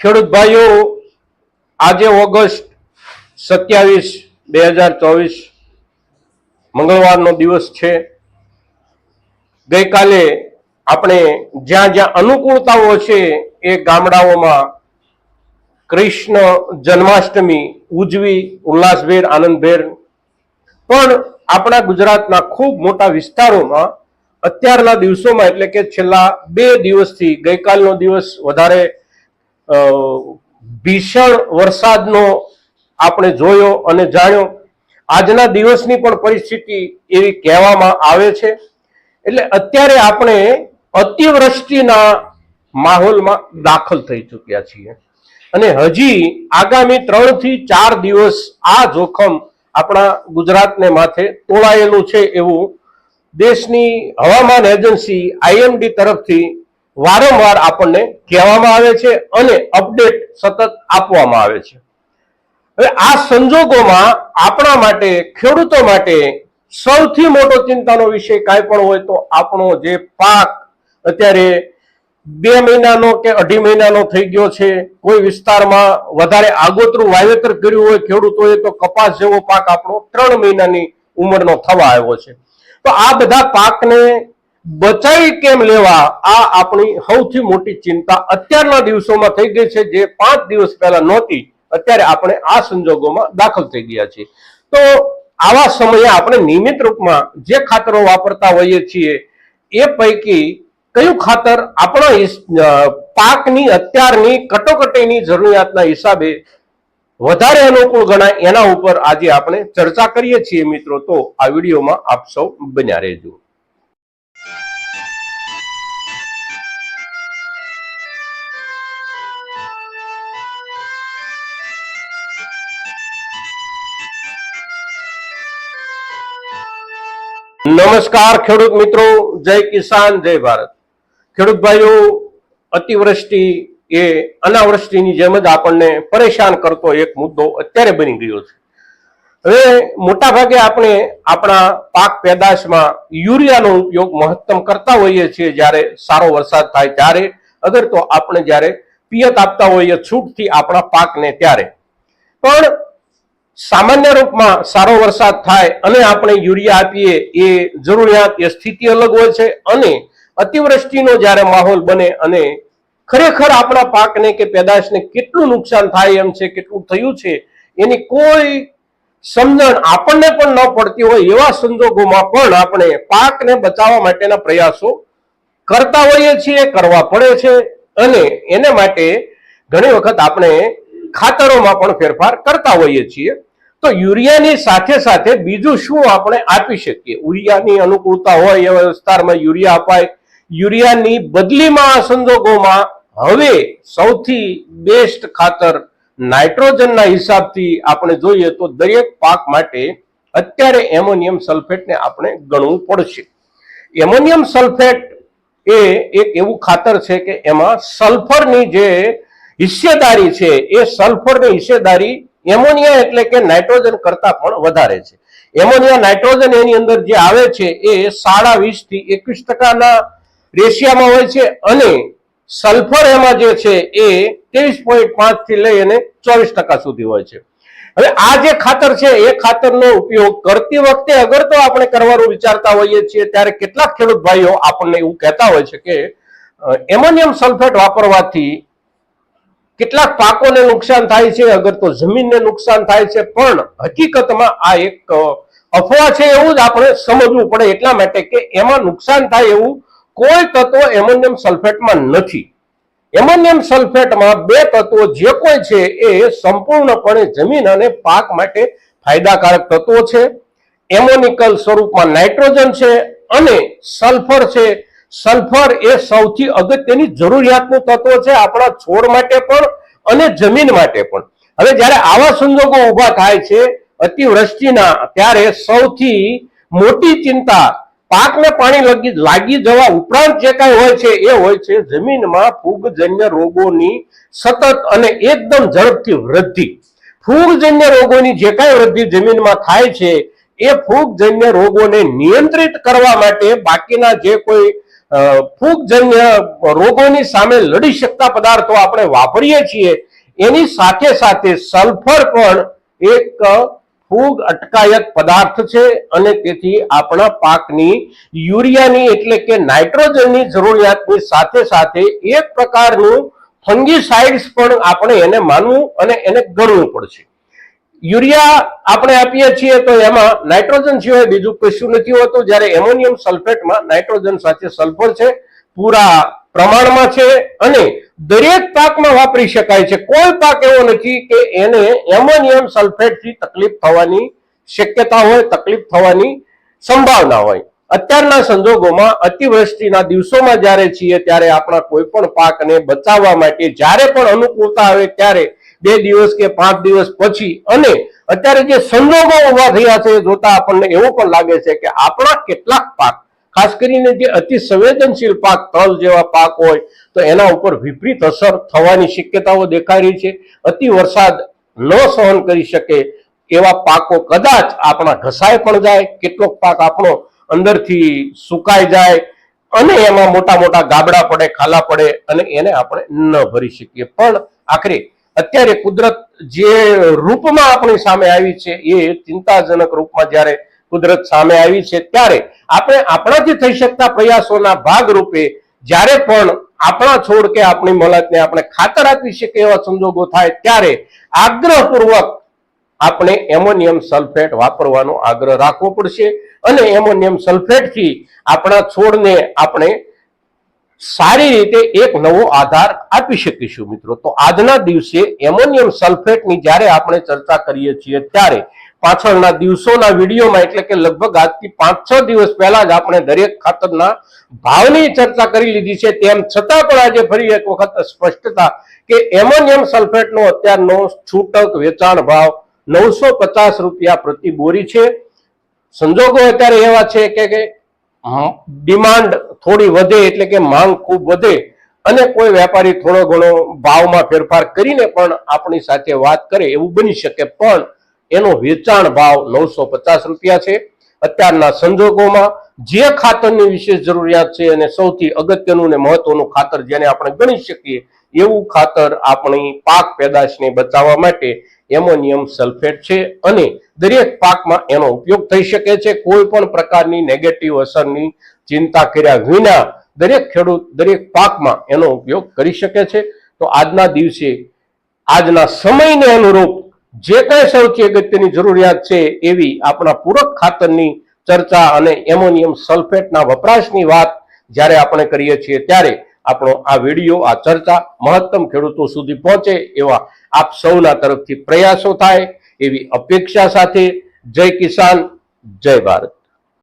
ખેડૂત ભાઈઓ, આજે ઓગસ્ટ સત્યાવીસ, બે હજાર ચોવીસ મંગળવારનો દિવસ છે. ગઈકાલે આપણે જ્યાં જ્યાં અનુકૂળતાઓ છે એ ગામડાઓમાં કૃષ્ણ જન્માષ્ટમી ઉજવી, ઉલ્લાસભેર, આનંદભેર. પણ આપણા ગુજરાતના ખૂબ મોટા વિસ્તારોમાં અત્યારના દિવસોમાં એટલે કે છેલ્લા બે દિવસથી ગઈકાલનો દિવસ વધારે ભીષણ વરસાદનો આપણે જોયો અને જાણ્યો. આજના દિવસની પણ પરિસ્થિતિ એવી કહેવામાં આવે છે. એટલે અત્યારે આપણે અતિવૃષ્ટિના માહોલમાં દાખલ થઈ ચૂક્યા છીએ. અને હજી આગામી ત્રણથી ચાર દિવસ આ જોખમ આપણા ગુજરાતને માથે તોળાયેલું છે એવું દેશની હવામાન એજન્સી આઈએમડી તરફથી વારંવાર આપણને કહેવામાં આવે છે અને અપડેટ સતત આપવામાં આવે છે. હવે આ સંજોગોમાં આપણા માટે, ખેડૂતો માટે સૌથી મોટો ચિંતાનો વિષય કાંઈ પણ હોય તો આપણો જે પાક અત્યારે બે મહિનાનો કે અઢી મહિનાનો થઈ ગયો છે, કોઈ વિસ્તારમાં વધારે આગોતરું વાવેતર કર્યું હોય ખેડૂતોએ તો કપાસ જેવો પાક આપણો ત્રણ મહિનાની ઉંમરનો થવા આવ્યો છે. તો આ બધા પાકને બચાવી કેમ લેવા? આ આપણી સૌથી મોટી ચિંતા અત્યારના દિવસોમાં થઈ ગઈ છે, જે પાંચ દિવસ પહેલા નહોતી. અત્યારે આપણે આ સંજોગોમાં દાખલ થઈ ગયા છીએ. તો આવા સમયે આપણે નિયમિત રૂપમાં જે ખાતરો વાપરતા હોઈએ છીએ, એ પૈકી કયું ખાતર આપણા પાકની અત્યારની કટોકટીની જરૂરિયાતના હિસાબે વધારે અનુકૂળ ગણાય એના ઉપર આજે આપણે ચર્ચા કરીએ છીએ મિત્રો. તો આ વિડીયોમાં આપ સૌ બન્યા રહેજો. નમસ્કાર ખેડૂત મિત્રો, જય કિસાન, જય ભારત. ખેડૂત ભાઈઓ, અતિવૃષ્ટિ એ અનાવૃષ્ટિની જેમ જ આપણને પરેશાન કરતો એક મુદ્દો અત્યારે બની ગયો છે. હવે મોટા ભાગે આપણે આપણા પાક પેદાશમાં યુરિયાનો ઉપયોગ મહત્તમ કરતા હોઈએ છીએ જ્યારે સારો વરસાદ થાય ત્યારે, અગર તો આપણે જ્યારે પિયત આપતા હોઈએ છૂટથી આપણા પાકને ત્યારે. પણ સામાન્ય રૂપમાં સારો વરસાદ થાય અને આપણે યુરિયા આપીએ એ જરૂરિયાત, એ સ્થિતિ અલગ હોય છે અને અતિવૃષ્ટિનો જ્યારે માહોલ બને અને ખરેખર આપણા પાકને કે પેદાશને કેટલું નુકસાન થાય એમ છે, કેટલું થયું છે, એની કોઈ સમજણ આપણને પણ ન પડતી હોય એવા સંજોગોમાં પણ આપણે પાકને બચાવવા માટેના પ્રયાસો કરતા હોઈએ છીએ, કરવા પડે છે અને એને માટે ઘણી વખત આપણે ખાતરોમાં પણ ફેરફાર કરતા હોઈએ છીએ. તો યુરિયાની સાથે સાથે બીજું શું આપણે આપી શકીએ? યુરિયાની અનુકૂળતા હોય એવા વિસ્તારમાં યુરિયા અપાય. યુરિયાની બદલીમાં આ સંજોગોમાં હવે સૌથી બેસ્ટ ખાતર નાઇટ્રોજનના હિસાબથી આપણે જોઈએ તો દરેક પાક માટે અત્યારે એમોનિયમ સલ્ફેટને આપણે ગણવું પડશે. એમોનિયમ સલ્ફેટ એ એક એવું ખાતર છે કે એમાં સલ્ફરની જે હિસ્સેદારી છે, એ સલ્ફરની હિસ્સેદારી એમોનિયા એટલે કે નાઇટ્રોજન કરતા પણ વધારે છે. એમોનિયા નાઇટ્રોજન એની અંદર જે આવે છે એ સાડા વીસથી એકવીસ ટકાના રેશિયામાં હોય છે અને સલ્ફર એમાં જે છે એ ત્રેવીસ પોઈન્ટ પાંચથી લઈ અને ચોવીસ ટકા સુધી હોય છે. હવે આ જે ખાતર છે એ ખાતરનો ઉપયોગ કરતી વખતે અગર તો આપણે કરવાનું વિચારતા હોઈએ છીએ ત્યારે કેટલાક ખેડૂત ભાઈઓ આપણને એવું કહેતા હોય છે કે એમોનિયમ સલ્ફેટ વાપરવાથી કેટલાક પાકોને નુકસાન થાય છે, અગર તો જમીનને નુકસાન થાય છે, પણ હકીકતમાં આ એક અફવા છે એવું જ આપણે સમજવું પડે એટલા માટે કે એમાં નુકસાન થાય એવું કોઈ તત્વ એમોનિયમ સલ્ફેટમાં નથી. એમોનિયમ સલ્ફેટમાં બે તત્વો જે કોઈ છે એ સંપૂર્ણપણે જમીન અને પાક માટે ફાયદાકારક તત્વો છે. એમોનિકલ સ્વરૂપમાં નાઇટ્રોજન છે અને સલ્ફર છે. સલ્ફર એ સૌથી અગત્યની જરૂરિયાતનું તત્વ છે આપણા છોડ માટે પણ અને જમીન માટે પણ. હવે જ્યારે આવા સંજોગો ઊભા થાય છે, અતિવૃષ્ટિના, ત્યારે સૌથી મોટી ચિંતા પાકને પાણી લગી, લાગી જવા ઉપરાંત જે કાંઈ હોય છે એ હોય છે જમીનમાં ફૂગજન્ય રોગોની સતત અને એકદમ ઝડપથી વૃદ્ધિ. ફૂગજન્ય રોગોની જે કાંઈ વૃદ્ધિ જમીનમાં થાય છે, એ ફૂગજન્ય રોગોને નિયંત્રિત કરવા માટે બાકીના જે કોઈ ફૂગજન્ય રોગોની સામે લડી શકતા પદાર્થો આપણે વાપરીએ છીએ. એની સાથે સાથે સલ્ફર પણ એક ફૂગ અટકાયક પદાર્થ છે અને તેથી આપણા પાકની યુરિયાની એટલે કે નાઇટ્રોજનની જરૂરિયાતની સાથે સાથે એક પ્રકારનું ફંગીસાઇડ્સ પણ આપણે એને માનવું અને એને ગણવું પડશે. યુરિયા આપણે આપીએ છીએ તો એમાં નાઇટ્રોજન સિવાય બીજું કશું નથી હોતું. જ્યારે એમોનિયમ સલ્ફેટમાં નાઇટ્રોજન સાથે સલ્ફર છે, પૂરા પ્રમાણમાં છે અને દરેક પાકમાં વાપરી શકાય છે. કોઈ પાક એવો નથી કે એને એમોનિયમ સલ્ફેટથી તકલીફ થવાની શક્યતા હોય, તકલીફ થવાની સંભાવના હોય. અત્યારના સંજોગોમાં અતિવૃષ્ટિના દિવસોમાં જ્યારે છીએ ત્યારે આપણા કોઈ પણ પાકને બચાવવા માટે જ્યારે પણ અનુકૂળતા આવે ત્યારે બે દિવસ કે પાંચ દિવસ પછી અને અત્યારે જે સંજોગો ઊભા થયા છે જોતા આપણને એવું પણ લાગે છે કે આપણા કેટલાક પાક, ખાસ કરીને જે અતિ સંવેદનશીલ પાક, તલ જેવા પાક હોય, તો એના ઉપર વિપરીત અસર થવાની શક્યતાઓ દેખાઈ રહી છે. અતિ વરસાદ ન સહન કરી શકે એવા પાકો કદાચ આપણા ઘસાય પણ જાય, કેટલોક પાક આપણો અંદરથી સુકાઈ જાય અને એમાં મોટા મોટા ગાબડા પડે, ખાલા પડે અને એને આપણે ન ભરી શકીએ. પણ આખરે અત્યારે કુદરત જે રૂપમાં આપણી સામે આવી છે, એ ચિંતાજનક રૂપમાં જ્યારે કુદરત સામે આવી છે, ત્યારે આપણે આપણાથી થઈ શકતા પ્રયાસોના ભાગરૂપે જ્યારે પણ આપણા છોડ કે આપણી મલતને આપણે ખાતર આપી શકીએ એવા સંજોગો થાય, ત્યારે આગ્રહપૂર્વક આપણે એમોનિયમ સલ્ફેટ વાપરવાનો આગ્રહ રાખવો પડશે અને એમોનિયમ સલ્ફેટથી આપણા છોડને આપણે સારી રીતે એક નવો આધાર આપી શકીશું મિત્રો. તો આજના દિવસે એમોનિયમ સલ્ફેટની જ્યારે આપણે ચર્ચા કરીએ છીએ ત્યારે પાછળના દિવસોના વિડીયોમાં, એટલે કે લગભગ આજથી પાંચ છ દિવસ પહેલા જ આપણે દરેક ખાતરના ભાવની ચર્ચા કરી લીધી છે. તેમ છતાં પણ આજે ફરી એક વખત સ્પષ્ટતા કે એમોનિયમ સલ્ફેટનો અત્યારનો છૂટક વેચાણ ભાવ નવસો પચાસ રૂપિયા પ્રતિ બોરી છે. સંજોગો અત્યારે એવા છે કે ડિમાન્ડ થોડી વધે એટલે કે માંગ ખૂબ વધે અને કોઈ વેપારી થોડો ઘણો ભાવમાં ફેરફાર કરીને પણ આપણી સાથે વાત કરે એવું બની શકે. પણ એનો વેચાણ ભાવ નવસો પચાસ રૂપિયા છે. અત્યારના સંજોગોમાં જે ખાતરની વિશેષ જરૂરિયાત છે અને સૌથી અગત્યનું ને મહત્વનું ખાતર જેને આપણે ગણી શકીએ એવું ખાતર આપણી પાક પેદાશને બચાવવા માટે એમોનિયમ સલ્ફેટ છે અને દરેક પાકમાં એનો ઉપયોગ થઈ શકે છે. કોઈ પણ પ્રકારની નેગેટિવ અસરની ચિંતા કર્યા વિના દરેક ખેડૂત, દરેક પાકમાં એનો ઉપયોગ કરી શકે છે. તો આજના દિવસે, આજના સમયને અનુરૂપ જે કઈ સૌથી અગત્યની જરૂરિયાત છે એવી આપણા પૂરક ખાતરની ચર્ચા અને એમોનિયમ સલ્ફેટના વપરાશની વાત જ્યારે આપણે કરીએ છીએ ત્યારે આપણો આ વીડિયો, આ ચર્ચા મહત્તમ ખેડૂતો સુધી પહોંચે એવા આપ સૌના તરફથી પ્રયાસો થાય એવી અપેક્ષા સાથે જય કિસાન, જય ભારત.